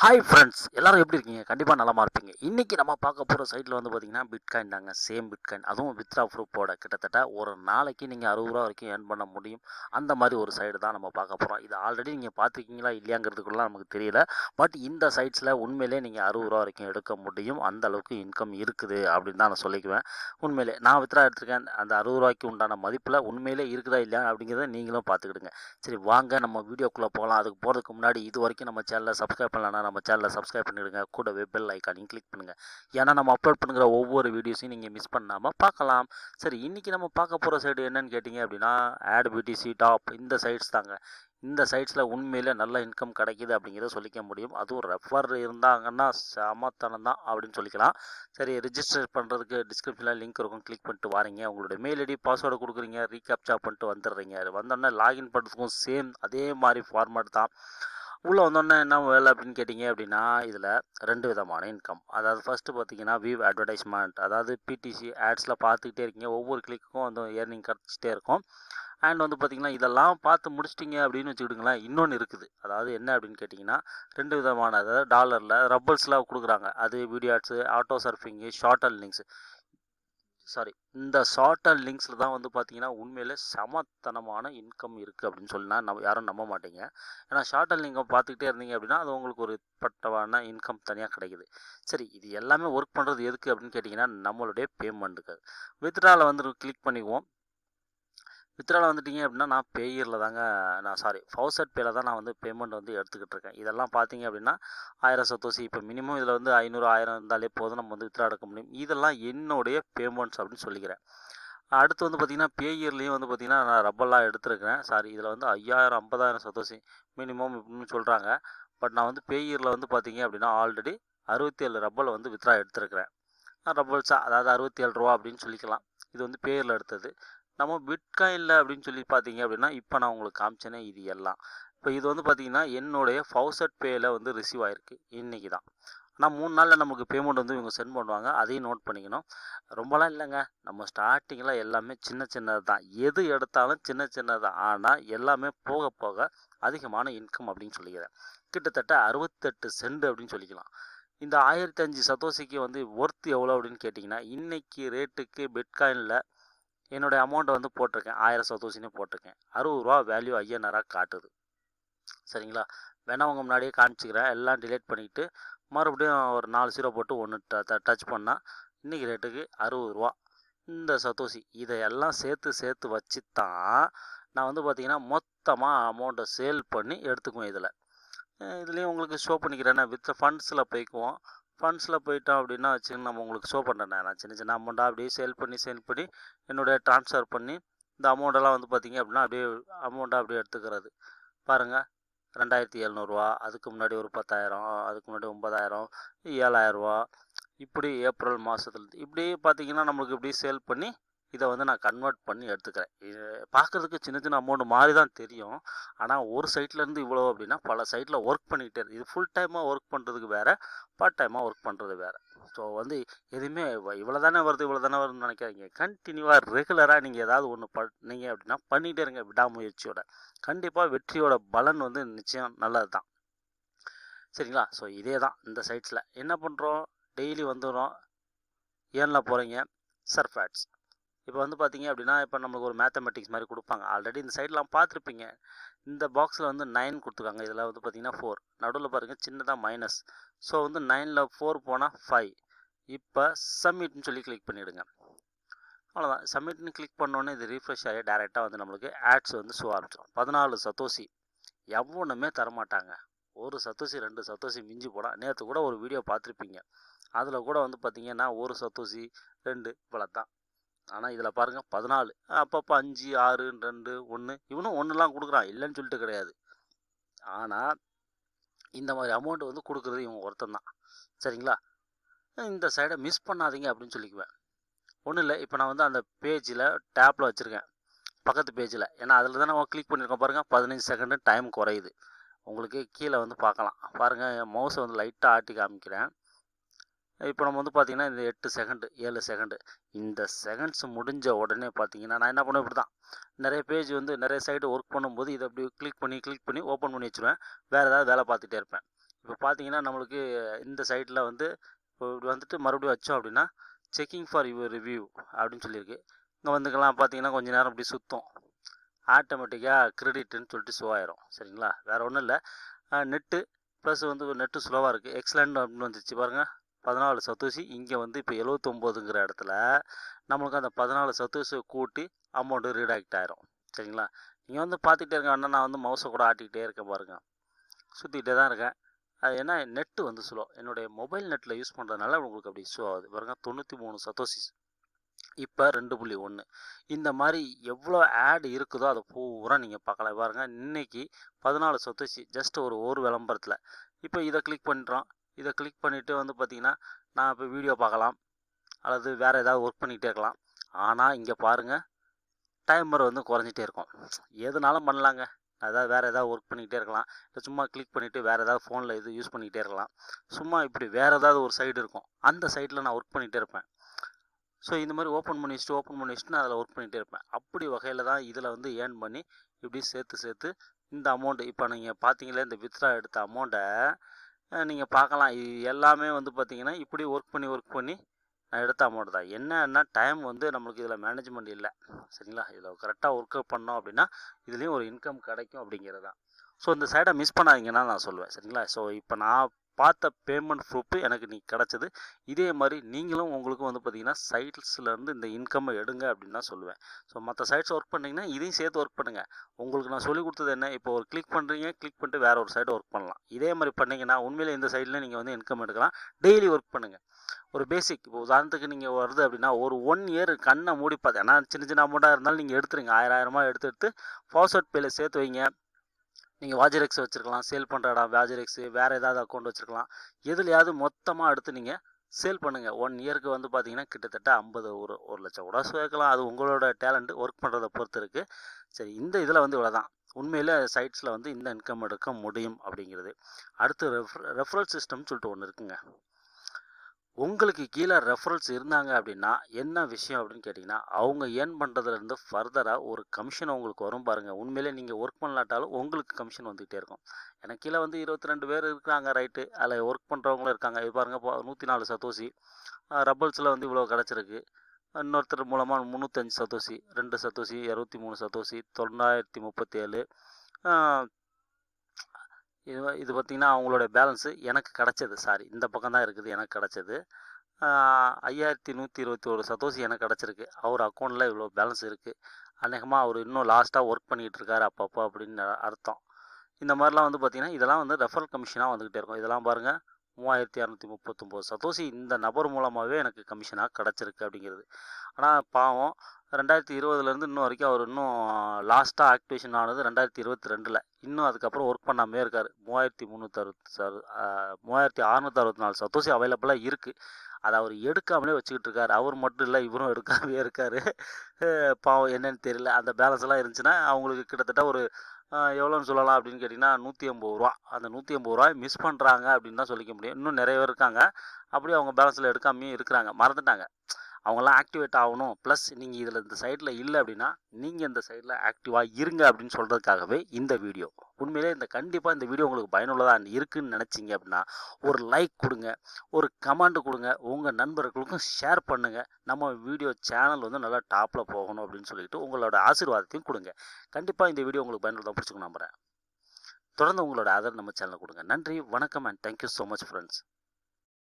Hi friends எல்லோரும் எப்படி இருக்கீங்க? கண்டிப்பாக நலமா இருப்பீங்க. இன்றைக்கி நம்ம பார்க்க போகிற சைட்டில் வந்து பார்த்தீங்கன்னா பிட்காயின் தாங்க. சேம் பிட்காயின் அதுவும் வித்ரா ப்ரூஃபோட கிட்டத்தட்ட ஒரு நாளைக்கு நீங்கள் அறுபது ரூபா வரைக்கும் ஏர்ன் பண்ண முடியும். அந்த மாதிரி ஒரு சைடு தான் நம்ம பார்க்க போகிறோம் இது ஆல்ரெடி நீங்கள் பார்த்துருக்கீங்களா? இல்லையாங்கிறதுக்குள்ளலாம் நமக்கு தெரியல. பட் இந்த சைட்ஸில் உண்மையிலே நீங்கள் அறுபது ரூபா வரைக்கும் எடுக்க முடியும். அந்த அளவுக்கு இன்கம் இருக்குது அப்படின்னு தான் நான் சொல்லிக்குவேன். உண்மையிலே நான் வித்ரா எடுத்திருக்கேன். அந்த அறுபது ரூபாய்க்கு உண்டான மதிப்பில் உண்மையிலே இருக்குதா இல்லையா அப்படிங்கிறத நீங்களும் பார்த்துக்கிடுங்க. சரி வாங்க. நம்ம வீடியோக்குள்ளே போகலாம். அதுக்கு போகிறதுக்கு முன்னாடி இது வரைக்கும் நம்ம சேனலை சப்ஸ்கிரைப் பண்ணலன்னா நம்ம சேனலை சப்ஸ்கிரைப் பண்ணிவிடுங்க கூடவே பெல் ஐக்கானையும் கிளிக் பண்ணுங்கள் ஏன்னா நம்ம அப்லோட் பண்ணுற ஒவ்வொரு வீடியோஸையும் நீங்கள் மிஸ் பண்ணாமல் பார்க்கலாம். சரி இன்றைக்கி நம்ம பார்க்க போகிற சைடு என்னன்னு கேட்டிங்க அப்படின்னா ஆட் பிடிசி டாப் இந்த சைட்ஸ் தாங்க. இந்த சைட்ஸில் உண்மையிலே நல்ல இன்கம் கிடைக்கிது அப்படிங்கிறத சொல்லிக்க முடியும். அதுவும் ரெஃபர் இருந்தாங்கன்னா சமத்தனம் தான் அப்படின்னு சொல்லிக்கலாம். சரி ரிஜிஸ்டர் பண்ணுறதுக்கு டிஸ்கிரிப்ஷனில் லிங்க் இருக்கும். கிளிக் பண்ணிட்டு வரீங்க. உங்களுடைய மெயில் ஐடி பாஸ்வேர்டு கொடுக்குறீங்க. ரீகேப்சா பண்ணிட்டு வந்துடுறீங்க. வந்தோடனே லாகின் பண்ணுறதுக்கும் சேம் அதே மாதிரி ஃபார்மேட் தான். உள்ளே வந்தோடனே என்ன வேலை அப்படின்னு கேட்டிங்க அப்படின்னா இதில் ரெண்டு விதமான இன்கம் அதாவது ஃபஸ்ட்டு பார்த்தீங்கன்னா வீவ் அட்வர்டைஸ்மெண்ட் அதாவது பிடிசி ஆட்ஸில் பார்த்துக்கிட்டே இருக்கீங்க. ஒவ்வொரு கிளிக்கும் வந்து ஏர்னிங் கிடச்சிட்டே இருக்கும். அண்ட் வந்து பார்த்திங்கன்னா இதெல்லாம் பார்த்து முடிச்சிட்டிங்க அப்படின்னு வச்சுக்கிட்டுங்களேன் இன்னொன்று இருக்குது. அதாவது என்ன அப்படின்னு கேட்டிங்கன்னா ரெண்டு விதமான அதாவது டாலரில் ரப்பல்ஸ்லாம் கொடுக்குறாங்க. அது video ads auto surfing short links sorry இந்த ஷார்ட்டர் லிங்க்ஸில் தான் வந்து பார்த்தீங்கன்னா உண்மையிலே சமத்தனமான இன்கம் இருக்குது அப்படின்னு சொல்லினா நம்ம யாரும் நம்ப மாட்டீங்க. ஏன்னா ஷார்ட்டர் லிங்கை பார்த்துக்கிட்டே இருந்தீங்க அப்படின்னா அது உங்களுக்கு ஒரு பட்டவான இன்கம் தனியாக கிடைக்குது. சரி இது எல்லாமே ஒர்க் பண்ணுறது எதுக்கு அப்படின்னு கேட்டிங்கன்னா நம்மளுடைய பேமெண்ட்டுக்கு வித்ட்ராவில் வந்து கிளிக் பண்ணிக்குவோம். வித்ராவில் வந்துட்டீங்க அப்படின்னா நான் பேயரில் தாங்க நான் சாரி ஃபவுசட் பேயில் தான் நான் வந்து பேமெண்ட் வந்து எடுத்துக்கிட்டு இருக்கேன். இதெல்லாம் பார்த்தீங்க அப்படின்னா ஆயிரம் சத்தோசி இப்போ மினிமம் இதில் வந்து ஐநூறு ஆயிரம் இருந்தாலே போதும் நம்ம வந்து வித்ரா எடுக்க முடியும். இதெல்லாம் என்னுடைய பேமெண்ட்ஸ் அப்படின்னு சொல்லிக்கிறேன். அடுத்து வந்து பார்த்திங்கன்னா பேயர்லேயும் வந்து பார்த்திங்கன்னா நான் ரப்பெல்லாம் எடுத்துருக்கிறேன். சாரி இதில் வந்து ஐயாயிரம் ஐம்பதாயிரம் சத்தோசி மினிமம் இப்படின்னு சொல்கிறாங்க பட் நான் வந்து பேயரில் வந்து பார்த்தீங்க அப்படின்னா ஆல்ரெடி அறுபத்தி ஏழு ரப்பல் வந்து வித்ரா எடுத்துருக்கிறேன். ரப்பல்ஸா அதாவது அறுபத்தி ஏழு ரூபா அப்படின்னு சொல்லிக்கலாம். இது வந்து பேயரில் எடுத்தது. நம்ம பிட்காயினில் அப்படின்னு சொல்லி பார்த்தீங்க அப்படின்னா இப்போ நான் உங்களுக்கு காமிச்சேனே இது எல்லாம். இப்போ இது வந்து பார்த்தீங்கன்னா என்னுடைய ஃபவுசட் பேயில் வந்து ரிசீவ் ஆகிருக்கு இன்றைக்கி தான். ஆனால் மூணு நாளில் நமக்கு பேமெண்ட் வந்து இவங்க சென்ட் பண்ணுவாங்க. அதையும் நோட் பண்ணிக்கணும். ரொம்பலாம் இல்லைங்க. நம்ம ஸ்டார்டிங்கில் எல்லாமே சின்ன சின்னது தான். எது எடுத்தாலும் சின்ன சின்னது தான். ஆனால் எல்லாமே போக போக அதிகமான இன்கம் அப்படின்னு சொல்லிக்கிறேன். கிட்டத்தட்ட அறுபத்தெட்டு சென்ட் அப்படின்னு சொல்லிக்கலாம். இந்த ஆயிரத்தி அஞ்சு சதோசிக்கு வந்து ஒர்த் எவ்வளோ அப்படின்னு கேட்டிங்கன்னா இன்றைக்கி ரேட்டுக்கு பிட்காயினில் என்னுடைய அமௌண்ட்டை வந்து போட்டிருக்கேன். ஆயிரம் சதோசினே போட்டிருக்கேன். அறுபது ரூபா வேல்யூ ஐயனராக காட்டுது. சரிங்களா? வேணா உங்கள் முன்னாடியே காமிச்சிக்கிறேன். எல்லாம் டிலேட் பண்ணிவிட்டு மறுபடியும் ஒரு நாலு சீரோ போட்டு ஒன்று ட டச் பண்ணால் இன்றைக்கி ரேட்டுக்கு அறுபது ரூபா. இந்த சதோசி இதையெல்லாம் சேர்த்து சேர்த்து வச்சு தான் நான் வந்து பார்த்திங்கன்னா மொத்தமாக அமௌண்ட்டை சேல் பண்ணி எடுத்துக்குவேன் இதில். இதுலேயும் உங்களுக்கு ஷோ பண்ணிக்கிறேன்னா வித் ஃபண்ட்ஸில் போய்க்குவோம். ஃபண்ட்ஸில் போயிட்டோம் அப்படின்னா வச்சு நம்ம உங்களுக்கு ஷோ பண்ணுறேன் நான். சின்ன சின்ன அமௌண்ட்டாக அப்படியே சேல் பண்ணி சேல் பண்ணி என்னுடைய ட்ரான்ஸ்ஃபர் பண்ணி இந்த அமௌண்ட்டெல்லாம் வந்து பார்த்திங்க அப்படின்னா அப்படியே அமௌண்ட்டாக அப்படியே எடுத்துக்கிறது. பாருங்கள் ரெண்டாயிரத்தி எழுநூறுவா அதுக்கு முன்னாடி ஒரு பத்தாயிரம் அதுக்கு முன்னாடி ஒன்பதாயிரம் ஏழாயிரரூவா இப்படி ஏப்ரல் மாதத்துலேருந்து இப்படி பார்த்திங்கன்னா நம்மளுக்கு இப்படி சேல் பண்ணி இதை வந்து நான் கன்வெர்ட் பண்ணி எடுத்துக்கிறேன். இது பார்க்குறதுக்கு சின்ன சின்ன அமௌண்ட் மாதிரி தான் தெரியும். ஆனால் ஒரு சைட்லேருந்து இவ்வளோ அப்படின்னா பல சைட்டில் ஒர்க் பண்ணிக்கிட்டே இருக்குது இது ஃபுல் டைமாக ஒர்க் பண்ணுறதுக்கு வேறு பார்ட் டைமாக ஒர்க் பண்ணுறது வேறு. ஸோ வந்து எதுவுமே இவ்வளோ தானே வருது இவ்வளோ தானே வருதுன்னு நினைக்காதீங்க. கண்டினியூவாக ரெகுலராக நீங்கள் ஏதாவது ஒன்று பண்ணீங்க அப்படின்னா பண்ணிகிட்டே இருங்க விடாமுயற்சியோட. கண்டிப்பாக வெற்றியோட பலன் வந்து நிச்சயம் நல்லது தான் சரிங்களா? ஸோ இதே தான் இந்த சைட்ஸில் என்ன பண்ணுறோம் டெய்லி வந்துடும் ஏனில் போகிறீங்க சர்ஃபேட்ஸ் இப்போ வந்து பார்த்தீங்க அப்படின்னா இப்போ நம்மளுக்கு ஒரு மேத்தமெட்டிக்ஸ் மாதிரி கொடுப்பாங்க. ஆல்ரெடி இந்த சைட்லாம் பார்த்துருப்பீங்க இந்த பாக்ஸில் வந்து நைன் கொடுத்துருக்காங்க. இதில் வந்து பார்த்தீங்கன்னா ஃபோர் நடுவில் பாருங்கள் சின்னதாக மைனஸ் ஸோ வந்து நைனில் ஃபோர் போனால் ஃபைவ் இப்போ சப்மிட்னு சொல்லி கிளிக் பண்ணிவிடுங்க அவ்வளோதான் சப்மிட்னு கிளிக் பண்ணோன்னே இது ரீஃப்ரெஷ் ஆகி டேரெக்டாக வந்து நம்மளுக்கு ஆட்ஸ் வந்து ஷோ ஆரம்பிச்சிடும். பதினாலு சத்தோசி எவ்வளவுமே தரமாட்டாங்க. ஒரு சத்தோசி ரெண்டு சத்தோசி மிஞ்சி போனால் நேற்று கூட ஒரு வீடியோ பார்த்துருப்பீங்க அதில் கூட வந்து பார்த்திங்கன்னா ஒரு சத்தோசி ரெண்டு இவ்வளோ தான் ஆனால் இதில் பாருங்கள் பதினாலு. அப்பப்போ அஞ்சு ஆறு ரெண்டு ஒன்று இவனும் ஒன்றுலாம் கொடுக்குறான். இல்லைன்னு சொல்லிட்டு கிடையாது. ஆனால் இந்த மாதிரி அமௌண்ட்டு வந்து கொடுக்குறது இவன் ஒருத்தன் தான் சரிங்களா? இந்த சைடை மிஸ் பண்ணாதீங்க அப்படின்னு சொல்லிக்குவேன். ஒன்றும் இல்லை. இப்போ நான் வந்து அந்த பேஜில் டேப்பில் வச்சுருக்கேன். பக்கத்து பேஜில் ஏன்னா அதில் தான் நம்ம கிளிக் பண்ணியிருக்கோம் பாருங்கள் பதினஞ்சு செகண்டு டைம் குறையுது. உங்களுக்கு கீழே வந்து பார்க்கலாம். பாருங்கள் மவுஸை வந்து லைட்டாக ஆட்டி காமிக்கிறேன். இப்போ நம்ம வந்து பார்த்திங்கன்னா இந்த எட்டு செகண்டு ஏழு செகண்டு இந்த செகண்ட்ஸ் முடிஞ்ச உடனே பார்த்தீங்கன்னா நான் என்ன பண்ணுவேன்? இப்படி தான் நிறைய பேஜ் வந்து நிறைய சைடு ஒர்க் பண்ணும்போது இதை அப்படி கிளிக் பண்ணி கிளிக் பண்ணி ஓப்பன் பண்ணி வச்சுருவேன். வேறு ஏதாவது வேலை பார்த்துட்டே இருப்பேன். இப்போ பார்த்தீங்கன்னா நம்மளுக்கு இந்த சைட்டில் வந்து இப்போ இப்படி வந்துட்டு மறுபடியும் வச்சோம் அப்படின்னா செக்கிங் ஃபார் யுவர் ரிவ்யூ அப்படின்னு சொல்லியிருக்கு. இங்கே வந்துக்கலாம் பார்த்தீங்கன்னா கொஞ்ச நேரம் இப்படி சுற்றும் ஆட்டோமேட்டிக்காக கிரெடிட்டுன்னு சொல்லிட்டு ஷோ ஆயிரும். சரிங்களா? வேறு ஒன்றும் இல்லை. நெட்டு ப்ளஸ் வந்து நெட்டு ஸ்லோவாக இருக்குது எக்ஸலண்ட் அப்படின்னு வந்துச்சு. பாருங்கள் பதினாலு சத்தோசி இங்கே வந்து இப்போ எழுவத்தொம்போதுங்கிற இடத்துல நம்மளுக்கு அந்த பதினாலு சத்தோசி கூட்டி அமௌண்ட்டு ரீடாக்ட் ஆயிரும். சரிங்களா? நீங்கள் வந்து பார்த்துக்கிட்டே இருக்க வேணா நான் வந்து மவுஸை கூட ஆட்டிக்கிட்டே இருக்கேன் பாருங்கள் சுற்றிக்கிட்டே தான் இருக்கேன். அது என்ன நெட்டு வந்து ஸ்லோ என்னுடைய மொபைல் நெட்டில் யூஸ் பண்ணுறதுனால உங்களுக்கு அப்படி ஷோ ஆகுது. பாருங்கள் தொண்ணூற்றி மூணு சத்தோசிஸ் இப்போ ரெண்டு புள்ளி ஒன்று இந்த மாதிரி எவ்வளோ ஆட் இருக்குதோ அதை பூரா நீங்கள் பார்க்கலாம் பாருங்கள் இன்னைக்கு பதினாலு சொத்துச்சு ஜஸ்ட் ஒரு ஒரு விளம்பரத்தில். இப்போ இதை கிளிக் பண்ணுறோம் இதை கிளிக் பண்ணிவிட்டு வந்து பார்த்திங்கன்னா நான் இப்போ வீடியோ பார்க்கலாம். அல்லது வேறு ஏதாவது ஒர்க் பண்ணிகிட்டே இருக்கலாம். ஆனால் இங்கே பாருங்கள் டைமர் வந்து குறைஞ்சிட்டே இருக்கும். எதுனாலும் பண்ணலாங்க. அதாவது வேறு ஏதாவது ஒர்க் பண்ணிக்கிட்டே இருக்கலாம். இல்லை சும்மா கிளிக் பண்ணிவிட்டு வேறு ஏதாவது ஃபோனில் இது யூஸ் பண்ணிக்கிட்டே இருக்கலாம். சும்மா இப்படி வேறு ஏதாவது ஒரு சைடு இருக்கும். அந்த சைட்டில் நான் ஒர்க் பண்ணிகிட்டே இருப்பேன். ஸோ இந்த மாதிரி ஓப்பன் பண்ணி வச்சுட்டு ஓப்பன் பண்ணி வச்சுட்டு நான் அதில் ஒர்க் பண்ணிகிட்டே இருப்பேன். அப்படி வகையில் தான் இதில் வந்து ஏர்ன் பண்ணி இப்படி சேர்த்து சேர்த்து இந்த அமௌண்ட்டு இப்போ நீங்கள் பார்த்தீங்களே இந்த வித்ரா எடுத்த அமௌண்ட்டை நீங்கள் பார்க்கலாம். இது எல்லாமே வந்து பார்த்திங்கன்னா இப்படி ஒர்க் பண்ணி ஒர்க் பண்ணி நான் எடுத்த அமௌண்ட் தான். என்னன்னா டைம் வந்து நம்மளுக்கு இதில் மேனேஜ்மெண்ட் இல்லை. சரிங்களா? இதில் கரெக்டாக ஒர்க் பண்ணோம் அப்படின்னா இதுலேயும் ஒரு இன்கம் கிடைக்கும் அப்படிங்கிறது தான். ஸோ இந்த சைடை மிஸ் பண்ணாதீங்கன்னா நான் சொல்லுவேன் சரிங்களா? ஸோ இப்போ நான் பார்த்த பேமெண்ட் ப்ரூஃப் எனக்கு நீ கிடச்சிது. இதே மாதிரி நீங்களும் உங்களுக்கும் வந்து பார்த்தீங்கன்னா சைட்ஸ்லேருந்து இந்த இன்கம்மை எடுங்க அப்படின்னு தான் சொல்லுவேன். ஸோ மற்ற சைட்ஸ் ஒர்க் பண்ணிங்கன்னா இதையும் சேர்த்து ஒர்க் பண்ணுங்கள் உங்களுக்கு நான் சொல்லி கொடுத்தது என்ன? இப்போ ஒரு கிளிக் பண்ணுறீங்க கிளிக் பண்ணிட்டு வேறு ஒரு சைடு ஒர்க் பண்ணலாம். இதே மாதிரி பண்ணிங்கன்னா உண்மையிலே இந்த சைடில் நீங்கள் வந்து இன்கம் எடுக்கலாம். டெய்லி ஒர்க் பண்ணுங்கள் ஒரு பேசிக் இப்போ உதாரணத்துக்கு நீங்கள் வருது அப்படின்னா ஒரு ஒன் இயர் கண்ணை மூடி பார்த்து ஏன்னா சின்ன சின்ன அமௌண்ட்டாக இருந்தாலும் நீங்கள் எடுத்துருங்க. ஆயிரம் ஆயிரமாக எடுத்து எடுத்து ஃபாஸ்வர்ட் பேல சேர்த்து வைங்க. நீங்கள் வாஜரெக்ஸ் வச்சுருக்கலாம் சேல் பண்ணுற இடம் வாஜரெக்ஸு வேறு ஏதாவது அக்கௌண்ட் வச்சுருக்கலாம். எதுலையாவது மொத்தமாக எடுத்து நீங்கள் சேல் பண்ணுங்கள் ஒன் இயருக்கு வந்து பார்த்தீங்கன்னா கிட்டத்தட்ட ஐம்பது ஒரு ஒரு லட்சம் கூட சேர்க்கலாம். அது உங்களோட டேலண்ட் ஒர்க் பண்ணுறதை பொறுத்து இருக்குது சரி இந்த இதில் வந்து இவ்வளோ தான் உண்மையில் சைட்ஸில் வந்து இந்த இன்கம் எடுக்க முடியும் அப்படிங்கிறது. அடுத்து ரெஃப் ரெஃபரல் சிஸ்டம்னு சொல்லிட்டு ஒன்று இருக்குங்க. உங்களுக்கு கீழே ரெஃபரல்ஸ் இருந்தாங்க அப்படின்னா என்ன விஷயம் அப்படின்னு கேட்டிங்கன்னா அவங்க ஏர்ன் பண்ணுறதுலேருந்து ஃபர்தராக ஒரு கமிஷன் உங்களுக்கு வரும் பாருங்கள் உண்மையிலே நீங்கள் ஒர்க் பண்ணலாட்டாலும் உங்களுக்கு கமிஷன் வந்துகிட்டே இருக்கும். எனக்கு கீழே வந்து இருபத்தி ரெண்டு பேர் இருக்கிறாங்க ரைட்டு அதில் ஒர்க் பண்ணுறவங்களும் இருக்காங்க. இது பாருங்கள் நூற்றி நாலு சதோசி ரப்பல்ஸில் வந்து இவ்வளோ கிடச்சிருக்கு. இன்னொருத்தர் மூலமாக முந்நூற்றஞ்சு சதோசி ரெண்டு சதோசி இரநூத்தி மூணு சதோசி தொள்ளாயிரத்தி முப்பத்தேழு. இது இது பார்த்திங்கன்னா அவங்களோட பேலன்ஸு எனக்கு கிடச்சது. சாரி இந்த பக்கம் தான் இருக்குது எனக்கு கிடச்சது. ஐயாயிரத்தி நூற்றி இருபத்தி ஒரு சதோஷி எனக்கு கிடச்சிருக்கு. அவர் அக்கௌண்ட்டில் இவ்வளோ பேலன்ஸ் இருக்குது அநேகமாக அவர் இன்னும் லாஸ்ட்டாக ஒர்க் பண்ணிகிட்டு இருக்காரு அப்பப்போ அப்படின்னு அர்த்தம். இந்த மாதிரிலாம் வந்து பார்த்திங்கன்னா இதெல்லாம் வந்து ரெஃபரல் கமிஷனாக வந்துக்கிட்டே இருக்கும். இதெல்லாம் பாருங்கள் மூவாயிரத்தி இரநூத்தி முப்பத்தொம்போது சதோசி இந்த நபர் மூலமாகவே எனக்கு கமிஷனாக கிடச்சிருக்கு அப்படிங்கிறது. ஆனால் பாவம் ரெண்டாயிரத்தி இருபதுலேருந்து இன்னும் வரைக்கும் அவர் இன்னும் லாஸ்ட்டாக ஆக்டிவேஷன் ஆனது ரெண்டாயிரத்தி இருபத்தி ரெண்டில். இன்னும் அதுக்கப்புறம் ஒர்க் பண்ணாமே இருக்கார். மூவாயிரத்தி முந்நூற்றி அறுபத்தி மூவாயிரத்தி அறநூற்றி அறுபத்தி நாலு சதோசி அவைலபிளாக இருக்குது அதை அவர் எடுக்காமலே வச்சுக்கிட்டு இருக்காரு. அவர் மட்டும் இல்லை இவரும் எடுக்காமே இருக்கார். பாவம் என்னன்னு தெரியல. அந்த பேலன்ஸ் எல்லாம் இருந்துச்சுன்னா அவங்களுக்கு கிட்டத்தட்ட ஒரு எவ்வளோன்னு சொல்லலாம் அப்படின்னு கேட்டிங்கன்னா நூற்றி ஐம்பது ரூபா. அந்த நூற்றி ஐம்பது ரூபாய் மிஸ் பண்ணுறாங்க அப்படின்னு தான் சொல்லிக்க முடியும். இன்னும் நிறைய பேர் இருக்காங்க. அப்படியே அவங்க பேலன்ஸில் எடுக்காமையும் இருக்கிறாங்க. மறந்துட்டாங்க. அவங்களாம் ஆக்டிவேட் ஆகணும். ப்ளஸ் நீங்கள் இதில் இந்த சைடில் இல்லை அப்படின்னா நீங்கள் இந்த சைடில் ஆக்டிவாக இருங்க அப்படின்னு சொல்கிறதுக்காகவே இந்த வீடியோ உண்மையிலே இந்த கண்டிப்பாக இந்த வீடியோ உங்களுக்கு பயனுள்ளதாக இருக்குன்னு நினச்சிங்க அப்படின்னா ஒரு லைக் கொடுங்க ஒரு கமெண்ட் கொடுங்க உங்கள் நண்பர்களுக்கும் ஷேர் பண்ணுங்கள் நம்ம வீடியோ சேனல் வந்து நல்லா டாப்பில் போகணும் அப்படின்னு சொல்லிட்டு உங்களோட ஆசீர்வாதத்தையும் கொடுங்க. கண்டிப்பாக இந்த வீடியோ உங்களுக்கு பயனுள்ளதாக பிடிச்சிக்கணும் நம்புகிறேன் தொடர்ந்து உங்களோட ஆதரவு நம்ம சேனலில் கொடுங்க. நன்றி வணக்கம் and thank you so much friends